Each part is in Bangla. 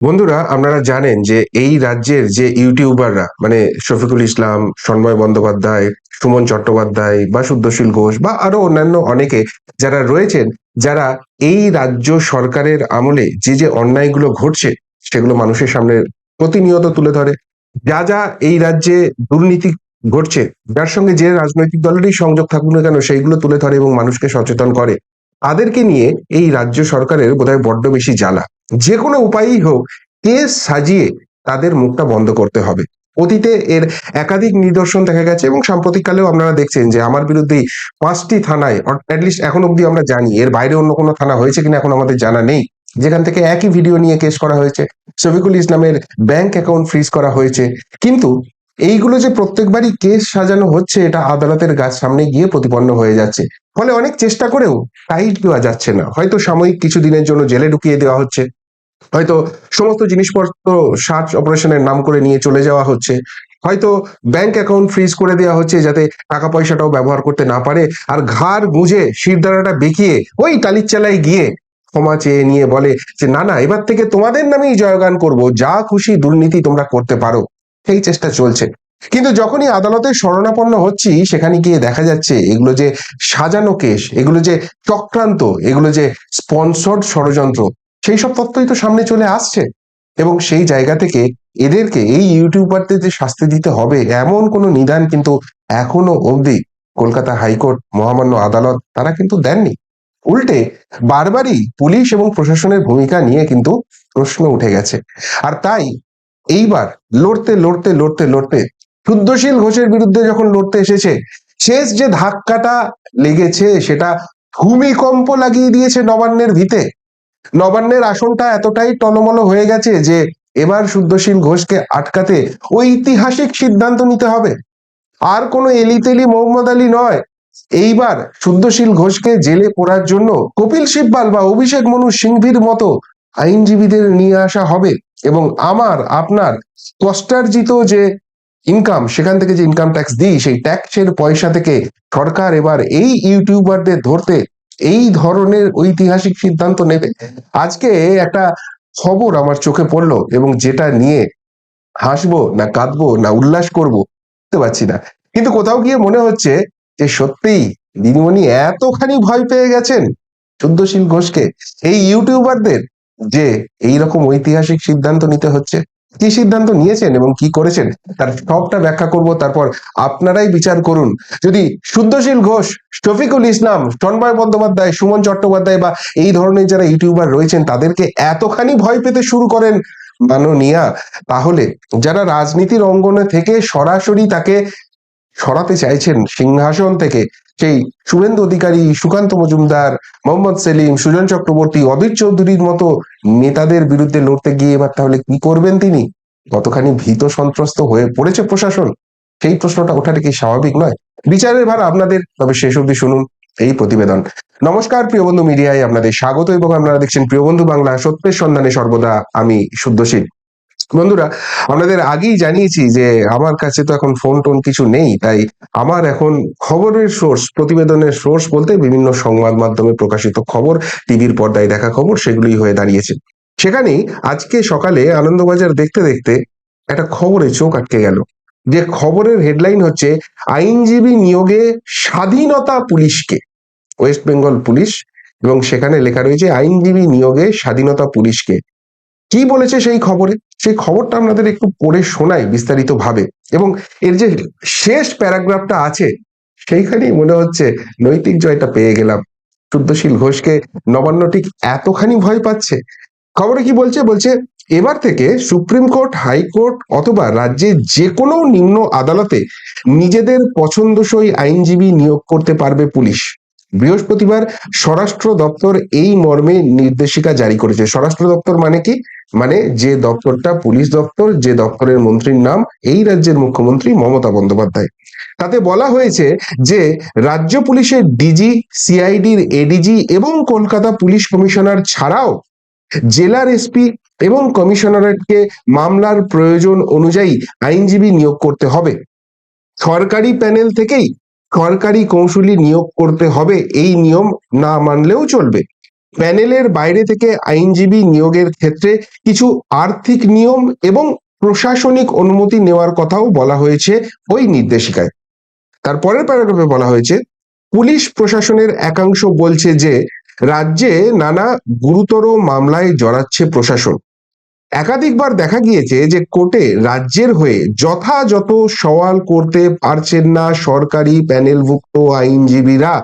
বন্ধুরা, আপনারা জানেন যে এই রাজ্যের যে ইউটিউবাররা মানে শফিকুল ইসলাম, সন্ময় বন্দ্যোপাধ্যায়, সুমন চট্টোপাধ্যায় বা শুদ্ধশীল ঘোষ বা আরও অন্যান্য অনেকে যারা রয়েছেন, যারা এই রাজ্য সরকারের আমলে যে যে অন্যায়গুলো ঘটছে, সেগুলো মানুষের সামনে প্রতিনিয়ত তুলে ধরে। যা যা এই রাজ্যে দুর্নীতি ঘটছে, যার সঙ্গে যে রাজনৈতিক দলেরই সংযোগ থাকুক না কেন, সেইগুলো তুলে ধরে এবং মানুষকে সচেতন করে। তাদেরকে নিয়ে এই রাজ্য সরকারের বোধহয় বড্ড বেশি জ্বালা। যে কোনো উপায়ই হোক কেস সাজিয়ে তাদের মুখটা বন্ধ করতে হবে? অতীতে এর একাধিক নিদর্শন দেখা গেছে এবং সাম্প্রতিককালেও আপনারা দেখছেন যে আমার বিরুদ্ধে পাঁচটি থানায় অ্যাটলিস্ট এখন অব্দি আমরা জানি, এর বাইরে অন্য কোনো থানা হয়েছে কিনা এখন আমাদের জানা নেই। যেখান থেকে একই ভিডিও নিয়ে কেস করা হয়েছে। শফিকুল ইসলামের ব্যাংক অ্যাকাউন্ট ফ্রিজ করা হয়েছে। কিন্তু এইগুলো যে প্রত্যেকবারই কেস সাজানো হচ্ছে, এটা আদালতের গাছ সামনে গিয়ে প্রতিপন্ন হয়ে যাচ্ছে। ফলে অনেক চেষ্টা করেও টাইট দেওয়া যাচ্ছে না। হয়তো সাময়িক কিছু দিনের জন্য জেলে ঢুকিয়ে দেওয়া হচ্ছে। হয়তো সমস্ত জিনিসপত্র সার্চ অপারেশনের নাম করে নিয়ে চলে যাওয়া হচ্ছে। হয়তো ব্যাংক অ্যাকাউন্ট ফ্রিজ করে দেওয়া হচ্ছে যাতে টাকা পয়সাটাও ব্যবহার করতে না পারে। আর ঘাড় গুঁজে শিরদাঁড়াটা বেঁকিয়ে ওই টালির চালায় গিয়ে ক্ষমা চেয়ে নিয়ে বলে যে, না না, এবার থেকে তোমাদের নামেই জয়গান করব। যা খুশি দুর্নীতি তোমরা করতে পারো। সেই চেষ্টা চলছে। কিন্তু যখনই আদালতে শরণাপন্ন হচ্ছি, সেখানে গিয়ে দেখা যাচ্ছে এগুলো যে সাজানো কেস, এগুলো যে চক্রান্ত, এগুলো যে স্পন্সর্ড ষড়যন্ত্র, সেই সব তথ্যই তো সামনে চলে আসছে। এবং সেই জায়গা থেকে এদেরকে, এই ইউটিউবারদের যে শাস্তি দিতে হবে, এমন কোনো নিদান কিন্তু এখনও অবধি কলকাতা হাইকোর্ট, মহামান্য আদালত, তারা কিন্তু দেননি। উল্টে বারবারই পুলিশ এবং প্রশাসনের ভূমিকা নিয়ে কিন্তু প্রশ্ন উঠে গেছে। আর তাই এইবার লড়তে লড়তে লড়তে লড়তে শুদ্ধশীল ঘোষের বিরুদ্ধে যখন লড়তে এসেছে, শেষ যে ধাক্কাটা লেগেছে সেটা ভূমিকম্প লাগিয়ে দিয়েছে নবান্নের ভিতে। নবান্নের আসনটা এতটাই টলমল হয়ে গেছে যে এবার শুদ্ধশীল ঘোষকে আটকাতে ঐতিহাসিক সিদ্ধান্ত নিতে হবে। আর কোনো এলিতেলি মোহাম্মদ আলী নয়। এইবার শুদ্ধশীল ঘোষকে জেলে পড়ার জন্য কপিল সিব্বাল বা অভিষেক মনু সিংভির মতো আইনজীবীদের নিয়ে আসা হবে। এবং আমার, আপনার কষ্টার্জিত যে ইনকাম সেখান থেকে যে ইনকাম ট্যাক্স দিই, সেই ট্যাক্সের পয়সা থেকে সরকার এবার এই ইউটিউবারদের ধরতে এই ধরনের ঐতিহাসিক সিদ্ধান্ত নেবে। আজকে একটা খবর আমার চোখে পড়ল এবং যেটা নিয়ে হাসবো না কাঁদবো না উল্লাস করব, বুঝতে পারছি না। কিন্তু কোথাও গিয়ে মনে হচ্ছে যে সত্যিই দিনমণি এতখানি ভয় পেয়ে গেছেন শুদ্ধশীল ঘোষকে। এই ইউটিউবারদের যে এই রকম ঐতিহাসিক সিদ্ধান্ত নিতে হচ্ছে, কি সিদ্ধান্ত নিয়েছেন এবং কি করেছেন, তার সবটা ব্যাখ্যা করব, তারপর আপনারাই বিচার করুন। যদি শুদ্ধশীল ঘোষ, শফিকুল ইসলাম তন্ময় বন্দ্যোপাধ্যায়, সুমন চট্টোপাধ্যায় বা এই ধরনের যারা ইউটিউবার রয়েছেন, তাদেরকে এতখানি ভয় পেতে শুরু করেন মাননীয়া, তাহলে যারা রাজনীতির অঙ্গনে থেকে সরাসরি তাকে সরাতে চাইছেন সিংহাসন থেকে। সেই শুভেন্দু অধিকারী সুকান্ত মজুমদার, মোহাম্মদ সেলিম, সুজন চক্রবর্তী, অধীর চৌধুরীর মতো নেতাদের বিরুদ্ধে লড়তে গিয়ে এবার তাহলে কি করবেন তিনি? কতখানি ভীত সন্ত্রস্ত হয়ে পড়েছে প্রশাসন? সেই প্রশ্নটা ওঠাটা কি স্বাভাবিক নয়? বিচারের ভার আপনাদের। তবে শেষ অব্দি শুনুন এই প্রতিবেদন। নমস্কার, প্রিয় বন্ধু মিডিয়ায় আপনাদের স্বাগত এবং আপনারা দেখছেন প্রিয় বন্ধু বাংলা সত্যের সন্ধানে সর্বদা আমি শুদ্ধশীল। বন্ধুরা, আপনাদের আগেই জানিয়েছি যে আমার কাছে তো এখন ফোন টোন কিছু নেই, তাই আমার এখন খবরের সোর্স প্রতিবেদনের সোর্স বলতে বিভিন্ন সংবাদ মাধ্যমে প্রকাশিত খবর টিভির পর্দায় দেখা খবর, সেগুলোই হয়ে দাঁড়িয়েছে। সেখানেই আজকে সকালে আনন্দবাজার দেখতে দেখতে একটা খবরে চোখ আটকে গেল। যে খবরের হেডলাইন হচ্ছে, আইনজীবী নিয়োগে স্বাধীনতা পুলিশকে। ওয়েস্ট বেঙ্গল পুলিশ এবং সেখানে লেখা রয়েছে, আইনজীবী নিয়োগে স্বাধীনতা পুলিশকে। কি বলেছে সেই খবরে? সেই খবরটা আপনাদের একটু পড়ে শোনাই বিস্তারিত ভাবে এবং এর যে শেষ প্যারাগ্রাফটা আছে, সেইখানেই মনে হচ্ছে নৈতিক জয়টা পেয়ে গেলাম। শুদ্ধশীল ঘোষকে নবান্ন ঠিক এতখানি ভয় পাচ্ছে। খবরে কি বলছে? বলছে, এবার থেকে সুপ্রিম কোর্ট, হাইকোর্ট অথবা রাজ্যের যে কোনো নিম্ন আদালতে নিজেদের পছন্দসই আইনজীবী নিয়োগ করতে পারবে পুলিশ। বৃহস্পতিবার স্বরাষ্ট্র দপ্তর এই মর্মে নির্দেশিকা জারি করেছে। স্বরাষ্ট্র দপ্তর মানে কি? মানে যে দপ্তরটা পুলিশ দপ্তর, যে দপ্তরের মন্ত্রীর নাম, এই রাজ্যের মুখ্যমন্ত্রী মমতা বন্দ্যোপাধ্যায়। তাতে বলা হয়েছে যে, রাজ্য পুলিশের ডিজি, সিআইডির এডিজি এবং কলকাতা পুলিশ কমিশনার ছাড়াও জেলার এসপি এবং কমিশনারেটকে মামলার প্রয়োজন অনুযায়ী আইনজীবী নিয়োগ করতে হবে। সরকারি প্যানেল থেকেই সরকারি কৌশলী নিয়োগ করতে হবে, এই নিয়ম না মানলেও চলবে। প্যানেলের বাইরে থেকে আইনজীবী নিয়োগের ক্ষেত্রে কিছু আর্থিক নিয়ম এবং প্রশাসনিক অনুমতি নেওয়ার কথাও বলা হয়েছে ওই নির্দেশিকায়। তারপরের প্যারাগ্রাফে বলা হয়েছে, পুলিশ প্রশাসনের একাংশ বলছে যে, রাজ্যে নানা গুরুতর মামলায় জড়াচ্ছে প্রশাসন। একাধিকবার দেখা গিয়েছে যে, কোর্টে রাজ্যের হয়ে যথাযথ সওয়াল করতে পারছেন না সরকারি প্যানেলভুক্ত আইনজীবীরা।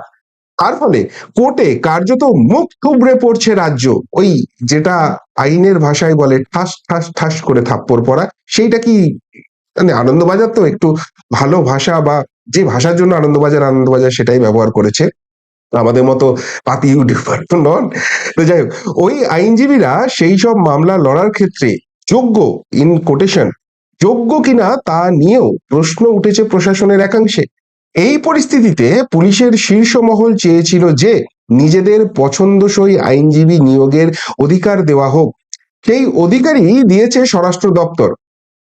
তার ফলে? কোর্টে কার্যত মুখ থুবড়ে পড়ছে রাজ্য। ওই যেটা আইনের ভাষায় বলে ঠাস ঠাস ঠাস করে থাপ্পড় পড়া, সেইটা কি মানে আনন্দবাজার তো একটু ভালো ভাষা বা যে ভাষার জন্য আনন্দবাজার আনন্দবাজার সেটাই ব্যবহার করেছে? আমাদের মতো পাতি নন। তো যাই হোক, ওই আইনজীবীরা সেই সব মামলা লড়ার ক্ষেত্রে যোগ্য ইন কোটেশন যোগ্য কিনা তা নিয়েও প্রশ্ন উঠেছে প্রশাসনের একাংশে। এই পরিস্থিতিতে পুলিশের শীর্ষ মহল চেয়েছিল যে নিজেদের পছন্দসই আইনজীবী নিয়োগের অধিকার দেওয়া হোক। সেই অধিকারই দিয়েছে স্বরাষ্ট্র দপ্তর।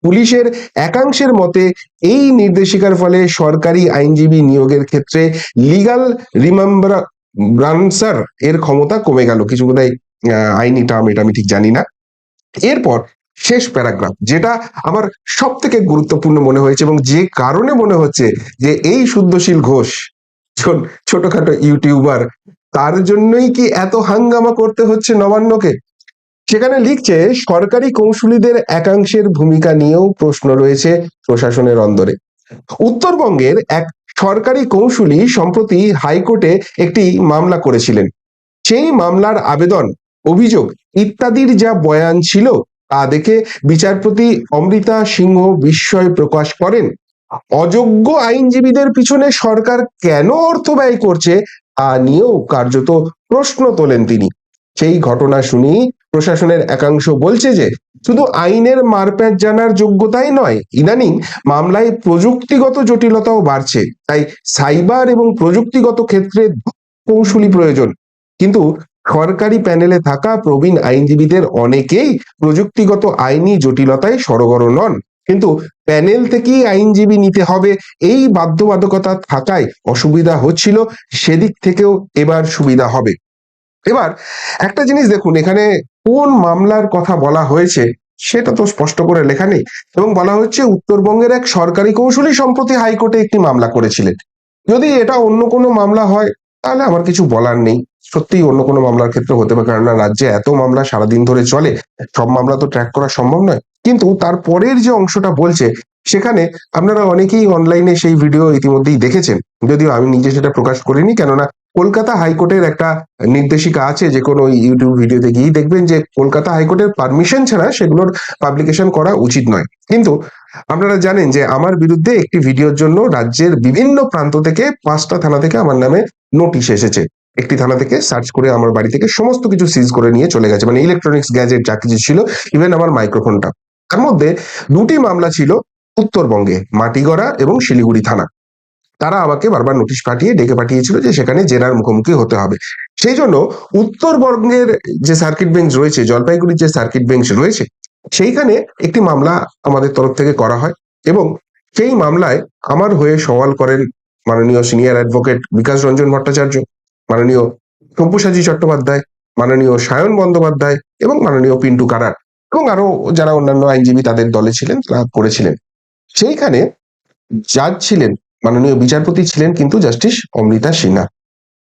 পুলিশের একাংশের মতে এই নির্দেশিকার ফলে সরকারি আইনজীবী নিয়োগের ক্ষেত্রে লিগাল রিমাম্বারান্সার এর ক্ষমতা কমে গেল। কিছু আহ, আইনি টার্ম এটা আমি ঠিক জানি না। এরপর শেষ প্যারাগ্রাফ, যেটা আমার সব থেকে গুরুত্বপূর্ণ মনে হয়েছে এবং যে কারণে মনে হচ্ছে যে এই শুদ্ধশীল ঘোষ ছোট- ছোটখাটো ইউটিউবার, তার জন্যই কি এত হাঙ্গামা করতে হচ্ছে নবান্নকে? সেখানে লিখছে, সরকারি কৌশলীদের একাংশের ভূমিকা নিয়েও প্রশ্ন রয়েছে প্রশাসনের অন্দরে। উত্তরবঙ্গের এক সরকারি কৌশলী সম্প্রতি হাইকোর্টে একটি মামলা করেছিলেন। সেই মামলার আবেদন, অভিযোগ ইত্যাদির যা বয়ান ছিল তা দেখে বিচারপতি অমৃতা সিংহ বিস্ময় প্রকাশ করেন, অযোগ্য আইনজীবীদের পিছনে সরকার কেন অর্থ ব্যয় করছে তা নিয়েও কার্যত প্রশ্ন তোলেন তিনি। সেই ঘটনা শুনি প্রশাসনের একাংশ বলছে যে, শুধু আইনের মারপ্যাট জানার যোগ্যতাই নয়, ইদানিং মামলায় প্রযুক্তিগত জটিলতাও বাড়ছে। তাই সাইবার এবং প্রযুক্তিগত ক্ষেত্রে কৌশলী প্রয়োজন। কিন্তু সরকারি প্যানেলে থাকা প্রবীণ আইনজীবীদের অনেকেই প্রযুক্তিগত আইনি জটিলতায় সরগর নন। কিন্তু প্যানেল থেকেই আইনজীবী নিতে হবে, এই বাধ্যবাধকতা থাকায় অসুবিধা হচ্ছিল, সেদিক থেকেও এবার সুবিধা হবে। এবার একটা জিনিস দেখুন, এখানে কোন মামলার কথা বলা হয়েছে সেটা তো স্পষ্ট করে লেখা নেই এবং বলা হচ্ছে উত্তরবঙ্গের এক সরকারি কৌশলী সম্প্রতি হাইকোর্টে একটি মামলা করেছিলেন। যদি এটা অন্য কোনো মামলা হয়, তাহলে আমার কিছু বলার নেই। সত্যিই অন্য কোনো মামলার ক্ষেত্রে হতে পারে। কারণ রাজ্যে এত মামলা সারাদিন ধরে চলে, সব মামলা তো ট্র্যাক করা সম্ভব নয়। কিন্তু তারপরের যে অংশটা বলছে, সেখানে আপনারা অনেকেই অনলাইনে সেই ভিডিও ইতিমধ্যেই দেখেছেন। যদিও আমি নিজে সেটা প্রকাশ করিনি, কেননা কলকাতা হাইকোর্টের একটা নির্দেশিকা আছে, যে কোনো ইউটিউব ভিডিওতে গিয়েই দেখবেন যে কলকাতা হাইকোর্টের পারমিশন ছাড়া সেগুলোর পাবলিকেশন করা উচিত নয়। কিন্তু আপনারা জানেন যে আমার বিরুদ্ধে একটি ভিডিওর জন্য রাজ্যের বিভিন্ন প্রান্ত থেকে পাঁচটা থানা থেকে আমার নামে নোটিশ এসেছে। একটি থানা থেকে সার্চ করে আমার বাড়ি থেকে সমস্ত কিছু সিজ করে নিয়ে চলে গেছে। মানে ইলেকট্রনিক্স গ্যাজেট যা কিছু ছিল ইভেন আমার মাইক্রোফোনটা তার মধ্যে দুটি মামলা ছিল উত্তরবঙ্গে, মাটিগড়া এবং শিলিগুড়ি থানা। তারা আমাকে বারবার নোটিশ পাঠিয়ে, ডেকে পাঠিয়েছিল যে সেখানে জেরার মুখোমুখি হতে হবে। সেই জন্য উত্তরবঙ্গের যে সার্কিট বেঞ্চ রয়েছে, জলপাইগুড়ির যে সার্কিট বেঞ্চ রয়েছে, সেইখানে একটি মামলা আমাদের তরফ থেকে করা হয় এবং সেই মামলায় আমার হয়ে সওয়াল করেন মাননীয় সিনিয়র অ্যাডভোকেট বিকাশ রঞ্জন ভট্টাচার্য। মাননীয় সব্যসাচী চট্টোপাধ্যায়, মাননীয় সায়ন বন্দ্যোপাধ্যায় এবং মাননীয় পিন্টু কারার এবং আরও যারা অন্যান্য আইনজীবী তাদের দলে ছিলেন, তারা করেছিলেন। সেইখানে জাজ ছিলেন, মাননীয় বিচারপতি ছিলেন কিন্তু জাস্টিস অমৃতা সিনহা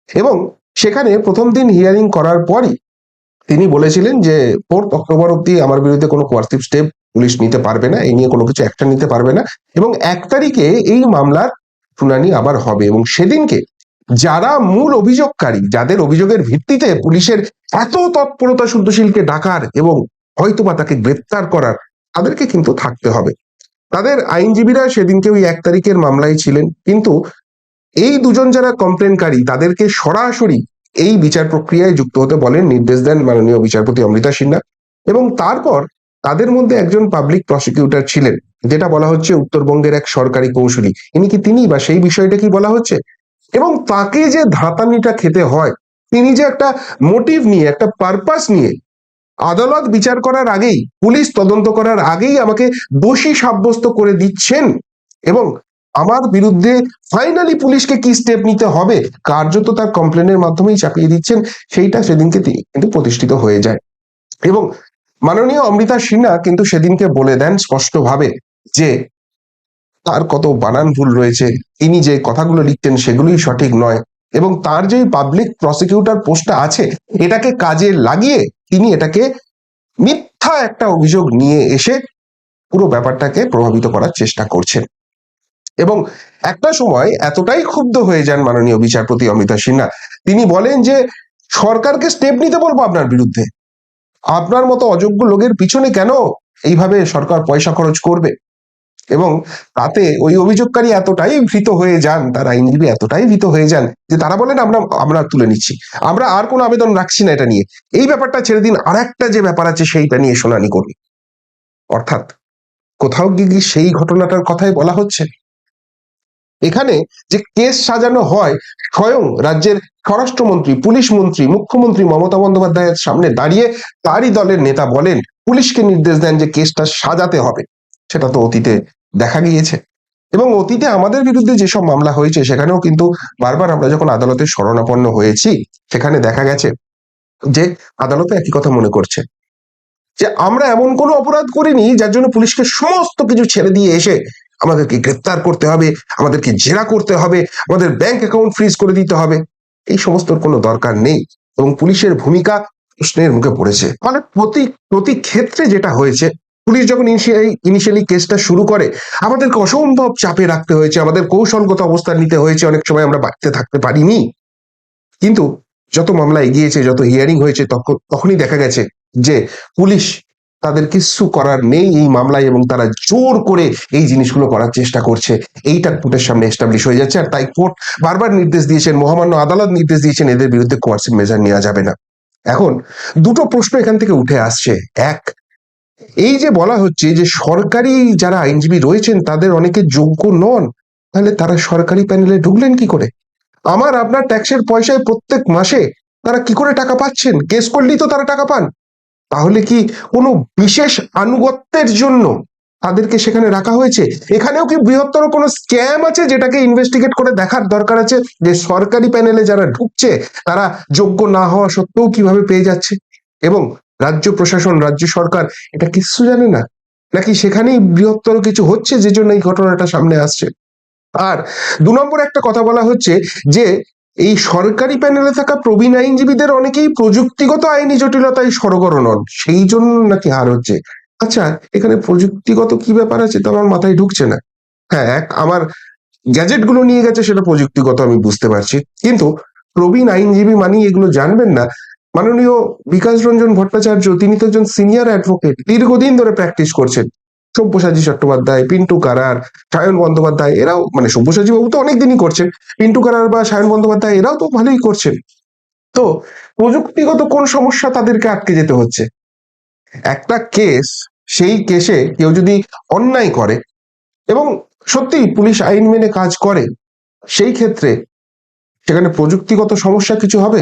এবং সেখানে প্রথম দিন হিয়ারিং করার পরই তিনি বলেছিলেন যে ফোর্থ অক্টোবর অব্দি আমার বিরুদ্ধে কোনো কোয়ার্সিভ স্টেপ পুলিশ নিতে পারবে না এই নিয়ে কোনো কিছু অ্যাকশন নিতে পারবে না এবং এক তারিখে এই মামলার শুনানি আবার হবে এবং সেদিনকে যারা মূল অভিযোগকারী, যাদের অভিযোগের ভিত্তিতে পুলিশের এত তৎপরতা শুদ্ধশীলকে ডাকার এবং হয়তোবা তাকে গ্রেপ্তার করার, তাদেরকে কিন্তু থাকতে হবে। তাদের আইনজীবীরা সেদিনকে ওই এক তারিখের মামলায় ছিলেন, কিন্তু এই দুজন যারা কমপ্লেনকারী তাদেরকে সরাসরি এই বিচার প্রক্রিয়ায় যুক্ত হতে বলেন নির্দেশ দেন মাননীয় বিচারপতি অমৃতা সিনহা এবং তারপর তাদের মধ্যে একজন পাবলিক প্রসিকিউটর ছিলেন, যেটা বলা হচ্ছে উত্তরবঙ্গের এক সরকারি কৌশলী ইনি কি তিনি বা সেই বিষয়টা কি বলা হচ্ছে? এবং তাকে যে ধাতানিটা খেতে হয়, তিনি যে একটা মোটিভ নিয়ে, একটা পারপাস নিয়ে আদালত বিচার করার আগেই, পুলিশ তদন্ত করার আগেই আমাকে দোষী সাব্যস্ত করে দিচ্ছেন এবং আমার বিরুদ্ধে ফাইনালি পুলিশকে কি স্টেপ নিতে হবে, কার্যত তার কমপ্লেনের মাধ্যমেই চাপিয়ে দিচ্ছেন, সেইটা সেদিনকে তিনি কিন্তু প্রতিষ্ঠিত হয়ে যায়। এবং মাননীয় অমৃতা সিনহা কিন্তু সেদিনকে বলে দেন স্পষ্টভাবে যে তার কত বানান ভুল রয়েছে, তিনি যে কথাগুলো লিখতেন সেগুলোই সঠিক নয়, এবং তার যে পাবলিক প্রসিকিউটর পোস্টটা আছে, এটাকে কাজে লাগিয়ে তিনি এটাকে মিথ্যা একটা অভিযোগ নিয়ে এসে পুরো ব্যাপারটাকে প্রভাবিত করার চেষ্টা করছেন। এবং একটা সময় এতটাই ক্ষুব্ধ হয়ে যান মাননীয় বিচারপতি অমিতা সিনহা, তিনি বলেন যে, সরকারকে স্টেপ নিতে বলব আপনার বিরুদ্ধে। আপনার মতো অযোগ্য লোকের পিছনে কেন এইভাবে সরকার পয়সা খরচ করবে? এবং তাতে ওই অভিযোগকারী এতটাই ভীত হয়ে যান, তার আইনজীবী এতটাই ভীত হয়ে যান যে তারা বলেন, আমরা আমরা তুলে নিচ্ছি। আমরা আর কোনো আবেদন রাখছি না এটা নিয়ে। এই ব্যাপারটা ছেড়ে দিন আর একটা যে ব্যাপার আছে সেইটা নিয়ে শুনানি করবে। অর্থাৎ কোথাও গিয়ে সেই ঘটনাটার কথাই বলা হচ্ছে? এখানে যে কেস সাজানো হয়, স্বয়ং রাজ্যের স্বরাষ্ট্রমন্ত্রী, পুলিশ মন্ত্রী, মুখ্যমন্ত্রী মমতা বন্দ্যোপাধ্যায়ের সামনে দাঁড়িয়ে তারই দলের নেতা বলেন, পুলিশকে নির্দেশ দেন যে কেসটা সাজাতে হবে। সেটা তো অতীতে দেখা গিয়েছে। এবং অতীতে আমাদের বিরুদ্ধে যেসব মামলা হয়েছে, সেখানেও কিন্তু বারবার আমরা যখন আদালতে শরণাপন্ন হয়েছি, সেখানে দেখা গেছে যে আদালতে একই কথা মনে করছে। যে আমরা এমন কোনো অপরাধ করিনি, যার জন্য পুলিশকে সমস্ত কিছু ছেড়ে দিয়ে এসে আমাদেরকে গ্রেপ্তার করতে হবে, আমাদেরকে জেরা করতে হবে, আমাদের ব্যাংক অ্যাকাউন্ট ফ্রিজ করে দিতে হবে। এই সমস্তর কোনো দরকার নেই এবং পুলিশের ভূমিকা প্রশ্নের মুখে পড়েছে। মানে প্রতি প্রতি ক্ষেত্রে যেটা হয়েছে পুলিশ যখন ইনিশিয়ালি কেসটা শুরু করে, আমাদেরকে অসম্ভব চাপে রাখতে হয়েছে, আমাদের কৌশলগত অবস্থান নিতে হয়েছে, অনেক সময় আমরা বাড়িতে থাকতে পারিনি। কিন্তু যত মামলা এগিয়েছে, যত হিয়ারিং হয়েছে তখন তখনই দেখা গেছে যে পুলিশ তাদের কিচ্ছু করার নেই এই মামলায় এবং তারা জোর করে এই জিনিসগুলো করার চেষ্টা করছে। এইটা কোর্টের সামনে এস্টাবলিশ হয়ে যাচ্ছে আর তাই কোর্ট বারবার নির্দেশ দিয়েছেন, মহামান্য আদালত নির্দেশ দিয়েছেন, এদের বিরুদ্ধে কোয়ার্সিভ মেজার নেওয়া যাবে না। এখন দুটো প্রশ্ন এখান থেকে উঠে আসছে। এক এই যে বলা হচ্ছে যে সরকারি যারা আইনজীবী রয়েছেন, তাদের অনেকে যোগ্য নন, তাহলে তারা সরকারি প্যানেলে ঢুকলেন কি করে? আমার আপনার ট্যাক্সের পয়সায় প্রত্যেক মাসে তারা কি করে টাকা পাচ্ছেন? কেস করলেই তো তারা টাকা পান। তাহলে কি কোনো বিশেষ আনুগত্যের জন্য তাদেরকে সেখানে রাখা হয়েছে? এখানেও কি বৃহত্তর কোনো স্ক্যাম আছে যেটাকে ইনভেস্টিগেট করে দেখার দরকার আছে? যে সরকারি প্যানেলে যারা ঢুকছে, তারা যোগ্য না হওয়া সত্ত্বেও কীভাবে পেয়ে যাচ্ছে? এবং রাজ্য প্রশাসন, রাজ্য সরকার, এটা কিচ্ছু জানে না। নাকি সেখানেই বৃহত্তর কিছু হচ্ছে যে জন্য এই ঘটনাটা সামনে আসছে? আর দু নম্বর একটা কথা বলা হচ্ছে যে, এই সরকারি প্যানেলে থাকা প্রবীণ আইনজীবীদের অনেকেই প্রযুক্তিগত আইনি জটিলতায় সরগর নন। সেই জন্য নাকি হার হচ্ছে। আচ্ছা এখানে প্রযুক্তিগত কি ব্যাপার আছে তো আমার মাথায় ঢুকছে না। হ্যাঁ এক, আমার গ্যাজেটগুলো নিয়ে গেছে সেটা প্রযুক্তিগত আমি বুঝতে পারছি। কিন্তু প্রবীণ আইনজীবী মানেই এগুলো জানবেন না। মাননীয় বিকাশ রঞ্জন ভট্টাচার্য, তিনি তো একজন সিনিয়র অ্যাডভোকেট দীর্ঘদিন ধরে প্র্যাকটিস করছেন। সব্যসাচী চট্টোপাধ্যায়, পিন্টু কারার, সায়ন বন্দ্যোপাধ্যায়, এরাও মানে সব্যসাচী বাবু তো অনেকদিনই করছেন, পিন্টু কারার বা সায়ন বন্দ্যোপাধ্যায় এরাও তো ভালোই করছেন। তো প্রযুক্তিগত কোন সমস্যা তাদেরকে আটকে যেতে হচ্ছে? একটা কেস সেই কেসে কেউ যদি অন্যায় করে, এবং সত্যি পুলিশ আইন মেনে কাজ করে, সেই ক্ষেত্রে সেখানে প্রযুক্তিগত সমস্যা কিছু হবে?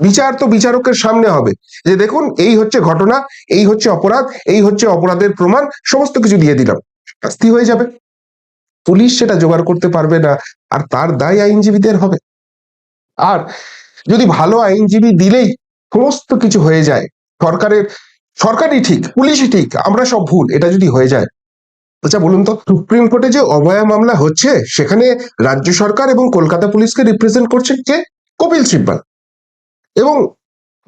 বিচার তো বিচারকের সামনে হবে। যে দেখুন, এই হচ্ছে ঘটনা, এই হচ্ছে অপরাধ, এই হচ্ছে অপরাধের প্রমাণ, সমস্ত কিছু দিয়ে দিলাম। শাস্তি হয়ে যাবে। পুলিশ সেটা জোগাড় করতে পারবে না, আর তার দায় আইনজীবীদের হবে। আর যদি ভালো আইনজীবী দিলেই সমস্ত কিছু হয়ে যায়। সরকারের, সরকারই ঠিক পুলিশই ঠিক, আমরা সব ভুল, এটা যদি হয়ে যায়। আচ্ছা বলুন তো, সুপ্রিম কোর্টে যে অবয়া মামলা হচ্ছে, সেখানে রাজ্য সরকার এবং কলকাতা পুলিশকে রিপ্রেজেন্ট করছে কে? কপিল সিব্বাল। এবং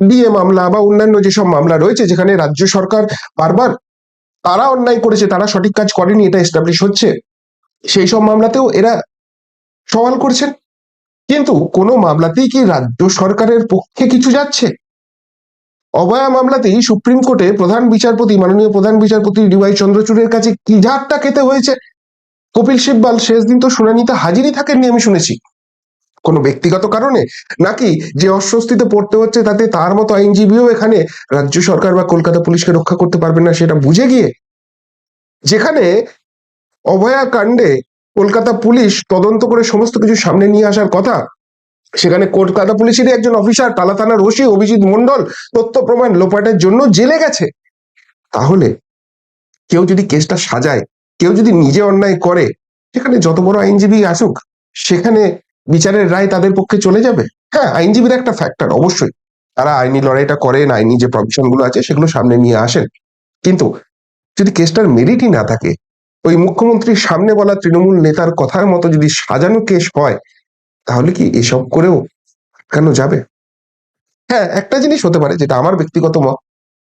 ডিএ মামলা বা অন্যান্য যেসব মামলা রয়েছে যেখানে রাজ্য সরকার বারবার তারা অন্যায় করেছে, তারা সঠিক কাজ করেনি, এটা এস্টাবলিশ হচ্ছে, সেই সব মামলাতেও এরা সওয়াল করছেন। কিন্তু কোনো মামলাতেই কি রাজ্য সরকারের পক্ষে কিছু যাচ্ছে? অবয়া মামলাতেই সুপ্রিম কোর্টে প্রধান বিচারপতি, মাননীয় প্রধান বিচারপতি ডিওয়াই চন্দ্রচূড়ের কাছে কি ঝাড়টা খেতে হয়েছে? কপিল সিব্বাল শেষ দিন তো শুনানিতে হাজিরই থাকেননি আমি শুনেছি। কোনো ব্যক্তিগত কারণে? নাকি যে অস্বস্তিতে পড়তে হচ্ছে তাতে তার মতো আইনজীবীও এখানে রাজ্য সরকার বা কলকাতা পুলিশকে রক্ষা করতে পারবে না সেটা বুঝে গিয়ে? যেখানে অভয়া কাণ্ডে কলকাতা পুলিশ তদন্ত করে সমস্ত কিছু সামনে নিয়ে আসার কথা, সেখানে কলকাতা পুলিশেরই একজন অফিসার টালা থানার ওসি অভিজিৎ মন্ডল তথ্য প্রমাণ লোপাটের জন্য জেলে গেছে। তাহলে কেউ যদি কেসটা সাজায়, কেউ যদি নিজে অন্যায় করে, সেখানে যত বড় আইনজীবী আসুক, সেখানে বিচারের রায় তাদের পক্ষে চলে যাবে? হ্যাঁ আইনজীবীর একটা ফ্যাক্টর অবশ্যই। তারা আইনি লড়াইটা করেন, আইনি যে প্রভিশনগুলো আছে সেগুলো সামনে নিয়ে আসেন। কিন্তু যদি কেসটার মেরিটই না থাকে, ওই মুখ্যমন্ত্রীর সামনে বলা তৃণমূল নেতার কথার মতো যদি সাজানো কেস হয়, তাহলে কি এসব করেও আটকানো যাবে? হ্যাঁ একটা জিনিস হতে পারে যেটা আমার ব্যক্তিগত মত,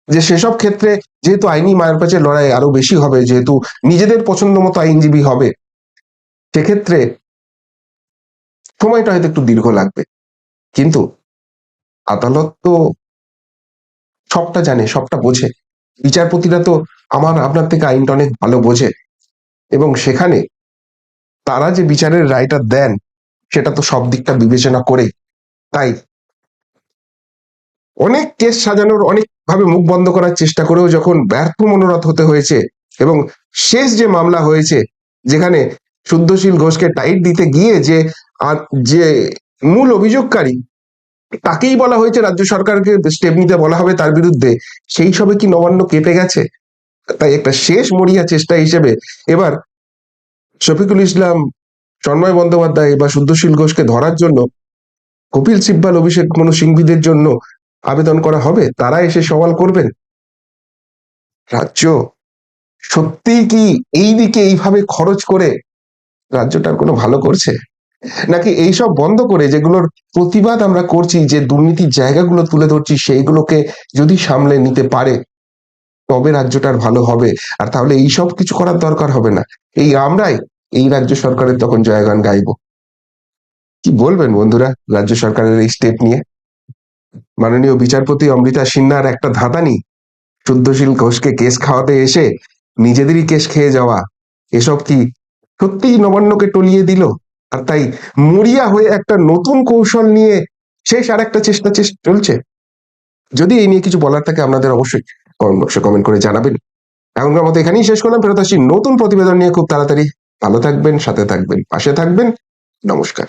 যে সেসব ক্ষেত্রে যেহেতু আইনি মায়ের লড়াই আরও বেশি হবে, যেহেতু নিজেদের পছন্দ মতো আইনজীবী হবে, সেক্ষেত্রে সময়টা হয়তো একটু দীর্ঘ লাগবে। কিন্তু আদালত তো সবটা জানে, সবটা বোঝে। বিচারপতিরা তো আমার, আপনার থেকে আইনটা অনেক ভালো বোঝে। এবং সেখানে তারা যে বিচারের রায়টা দেন, সেটা তো সব দিকটা বিবেচনা করে তাই অনেক কেস সাজানোর অনেক ভাবে মুখ বন্ধ করার চেষ্টা করেও যখন ব্যর্থ মনোরথ হতে হয়েছে এবং শেষ যে মামলা হয়েছে, যেখানে শুদ্ধশীল ঘোষকে টাইট দিতে গিয়ে যে যে মূল অভিযোগকারী, তাকেই বলা হয়েছে রাজ্য সরকারকে স্টেপ নিতে বলা হবে তার বিরুদ্ধে। সেই সবে কি নবান্ন কেঁপে গেছে? তাই একটা শেষ মরিয়া চেষ্টা হিসেবে এবার শফিকুল ইসলাম তন্ময় বন্দ্যোপাধ্যায় বা শুদ্ধশীল ঘোষকে ধরার জন্য, কপিল সিব্বাল, অভিষেক মনু সিংভিদের জন্য আবেদন করা হবে? তারা এসে সওয়াল করবেন। রাজ্য সত্যি কি এই দিকে এইভাবে খরচ করে রাজ্যটার কোনো ভালো করছে? নাকি এইসব বন্ধ করে যেগুলোর প্রতিবাদ আমরা করছি, যে দুর্নীতির জায়গাগুলো তুলে ধরছি, সেইগুলোকে যদি সামলে নিতে পারে, তবে রাজ্যটার ভালো হবে। আর তাহলে এইসব কিছু করার দরকার হবে না। এই আমরাই এই রাজ্য সরকারের তখন জয়গান গাইবো। কি বলবেন বন্ধুরা রাজ্য সরকারের এই স্টেপ নিয়ে? মাননীয় বিচারপতি অমৃতা সিনহার একটা ধাঁধানি, শুদ্ধশীল ঘোষকে কেস খাওয়াতে এসে নিজেদেরই কেস খেয়ে যাওয়া, এসব কি সত্যিই নবান্নকে টলিয়ে দিল? আর তাই মরিয়া হয়ে একটা নতুন কৌশল নিয়ে শেষ আর একটা চেষ্টা চলছে। যদি এই নিয়ে কিছু বলার থাকে আপনাদের অবশ্যই কমেন্ট কমেন্ট করে জানাবেন। এখনকার মতো এখানেই শেষ করলাম। ফেরত আসি নতুন প্রতিবেদন নিয়ে। খুব তাড়াতাড়ি। ভালো থাকবেন, সাথে থাকবেন, পাশে থাকবেন। নমস্কার।